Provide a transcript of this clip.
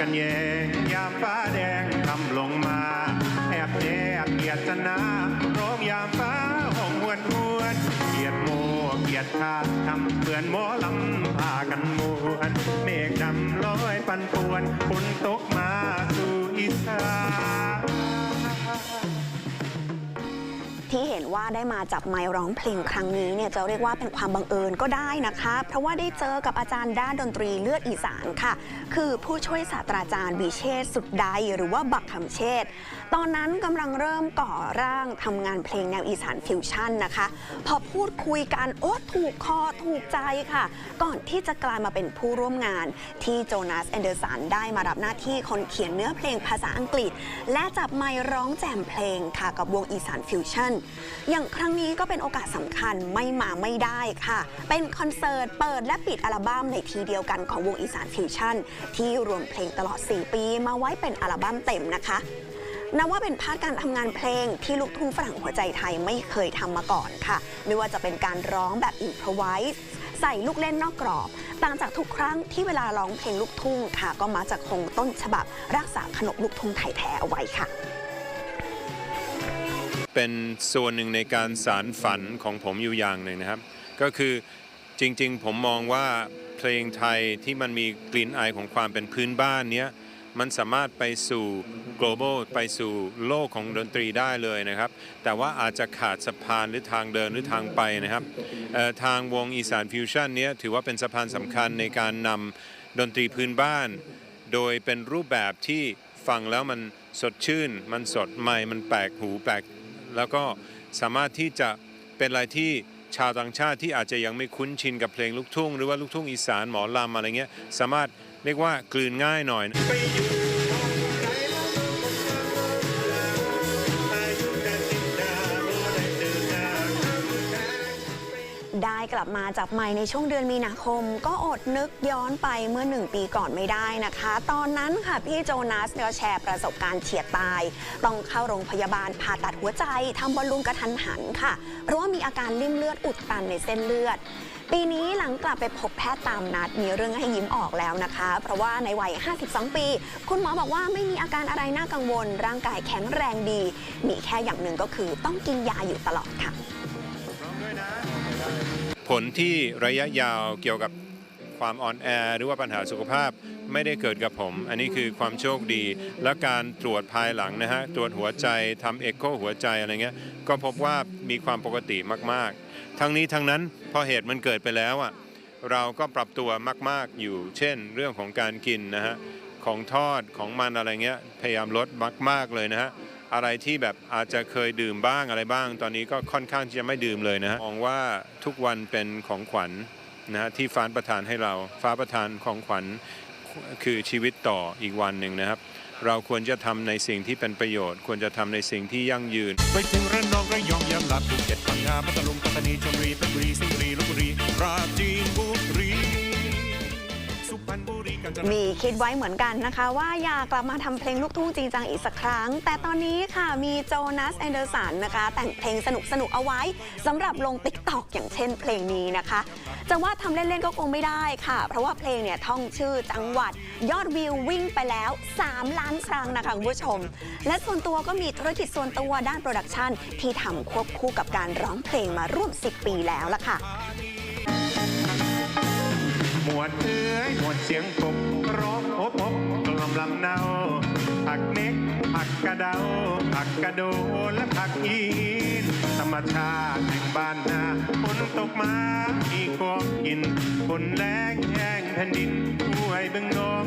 กันแยงยามฟ้าแดงทำลงมา แอบแยกเกียรตินาร้องยามฟ้าห้องหวนหวนเกียรติโมเกียรติชาทำเพื่อนหมอลำพากันมวนเมฆดำลอยปันป่วนฝนตกมา ที่เห็นว่าได้มาจับไมค์ร้องเพลงครั้งนี้เนี่ยจะเรียกว่าเป็นความบังเอิญก็ได้นะคะ เพราะว่าได้เจอกับอาจารย์ด้านดนตรีเลือดอีสานค่ะ คือผู้ช่วยศาสตราจารย์วิเชษสุดใดหรือว่าบักคำเชษ์ตอนนั้นกำลังเริ่มก่อร่างทำงานเพลงแนวอีสานฟิวชั่นนะคะ พอพูดคุยกันโอ้ถูกคอถูกใจค่ะ ก่อนที่จะกลายมาเป็นผู้ร่วมงานที่โจนาสแอนเดอร์สันได้มารับหน้าที่คนเขียนเนื้อเพลงภาษาอังกฤษ และจับไมค์ร้องแจมเพลงค่ะกับวงอีสานฟิวชั่นอย่างครั้งนี้ก็เป็นโอกาสสำคัญไม่มาไม่ได้ค่ะ เป็นคอนเสิร์ตเปิดและปิดอัลบั้มในทีเดียวกันของวงอีสานฟิวชั่น ที่รวมเพลงตลอด 4 ปีมาไว้เป็นอัลบั้มเต็มนะคะนับว่าเป็นพาร์ทการทำงานเพลงที่ลูกทุ่งฝรั่งหัวใจไทยไม่เคยทำมาก่อนค่ะ ไม่ว่าจะเป็นการร้องแบบอินพรไวส์ใส่ลูกเล่นนอกกรอบ ต่างจากทุกครั้งที่เวลาร้องเพลงลูกทุ่งค่ะ ก็มักจะคงต้นฉบับรักษาขนบลูกทุ่งไทยแท้เอาไว้ค่ะ เป็นส่วนหนึ่งในการสารฝันของผมอยู่อย่างหนึ่งนะครับ ก็คือจริงๆ ผมมองว่าเพลงไทยที่มันมีกลิ่นอายของความเป็นพื้นบ้านเนี้ยมันสามารถไปสู่ global ไปสู่โลกของดนตรีได้เลยนะครับ แต่ว่าอาจจะขาดสะพานหรือทางเดินหรือทางไปนะครับทางวงอีสานฟิวชั่นเนี้ยถือว่าเป็นสะพานสำคัญในการนำดนตรีพื้นบ้าน โดยเป็นรูปแบบที่ฟังแล้วมันสดชื่น มันสดใหม่ มันแปลกหูแปลก แล้วก็สามารถที่จะเป็นอะไรที่ชาวต่างชาติที่อาจจะยังไม่คุ้นชินกับเพลงลูกทุ่ง หรือว่าลูกทุ่งอีสานหมอลำอะไรเงี้ยสามารถเรียกว่ากลืนง่ายหน่อย ได้กลับมาจับไมค์ในช่วงเดือนมีนาคม ก็อดนึกย้อนไปเมื่อหนึ่งปีก่อนไม่ได้นะคะ ตอนนั้นค่ะพี่โจนัสก็แชร์ประสบการณ์เฉียดตาย ต้องเข้าโรงพยาบาลผ่าตัดหัวใจทำบอลลูนกระทันหันค่ะ เพราะว่ามีอาการริ่มเลือดอุดตันในเส้นเลือดปีนี้หลังกลับไปพบแพทย์ตามนัดมีเรื่องให้ยิ้มออกแล้วนะคะ เพราะว่าในวัย 52 ปี คุณหมอบอกว่าไม่มีอาการอะไรน่ากังวล ร่างกายแข็งแรงดี มีแค่อย่างหนึ่งก็คือต้องกินยาอยู่ตลอดค่ะ ผลที่ระยะยาวเกี่ยวกับความอ่อนแอหรือว่าปัญหาสุขภาพไม่ได้เกิดกับผม อันนี้คือความโชคดี และการตรวจภายหลังนะฮะ ตรวจหัวใจทำเอ็กโคหัวใจอะไรเงี้ย ก็พบว่ามีความปกติมากๆ ทั้งนี้ทั้งนั้นพอเหตุมันเกิดไปแล้วอะเราก็ปรับตัวมาก ๆ อยู่ เช่น เรื่องของการกินนะฮะ ของทอดของมันอะไรเงี้ย พยายามลดมาก ๆ เลยนะฮะ อะไรที่แบบอาจจะเคยดื่มบ้างอะไรบ้าง ตอนนี้ก็ค่อนข้างที่จะไม่ดื่มเลยนะฮะมองว่าทุกวันเป็นของขวัญนะฮะที่ฟ้าประทานให้เรา ฟ้าประทานของขวัญคือชีวิตต่ออีกวันหนึ่งนะครับ เราควรจะทำในสิ่งที่เป็นประโยชน์ ควรจะทำในสิ่งที่ยั่งยืน ไปถึงระนองระยองยำลาภูเก็ตพังงาพัทลุงปัตตานีชลบุรีเพชรบุรีสิงห์บุรีลบบุรีปราจีนบุรี มีคิดไว้เหมือนกันนะคะ ว่าอยากกลับมาทำเพลงลูกทุ่งจริงจังอีกสักครั้ง แต่ตอนนี้ค่ะมีโจนัสแอนเดอร์สันนะคะ แต่งเพลงสนุกสนุกเอาไว้สำหรับลงติ๊กตอกอย่างเช่นเพลงนี้นะคะ จะว่าทำเล่น ๆ ก็คงไม่ได้ค่ะ เพราะว่าเพลงเนี่ยท่องชื่อจังหวัด ยอดวิววิ่งไปแล้ว 3 ล้านครั้งนะคะคุณผู้ชม และส่วนตัวก็มีธุรกิจส่วนตัวด้านโปรดักชันที่ทำควบคู่กับการร้องเพลงมาร่วม 10 ปีแล้วล่ะค่ะ หมวดเอ้ยหมวดเสียงกบร้องอบอบกลำลำเนาผักเน็กผักกระเดาผักกระโดและผักอีนธรรมชาติแห่งบ้านนาฝนตกมาอีกองกินฝนแรงแห้งแผ่นดินห้วยบึงนอง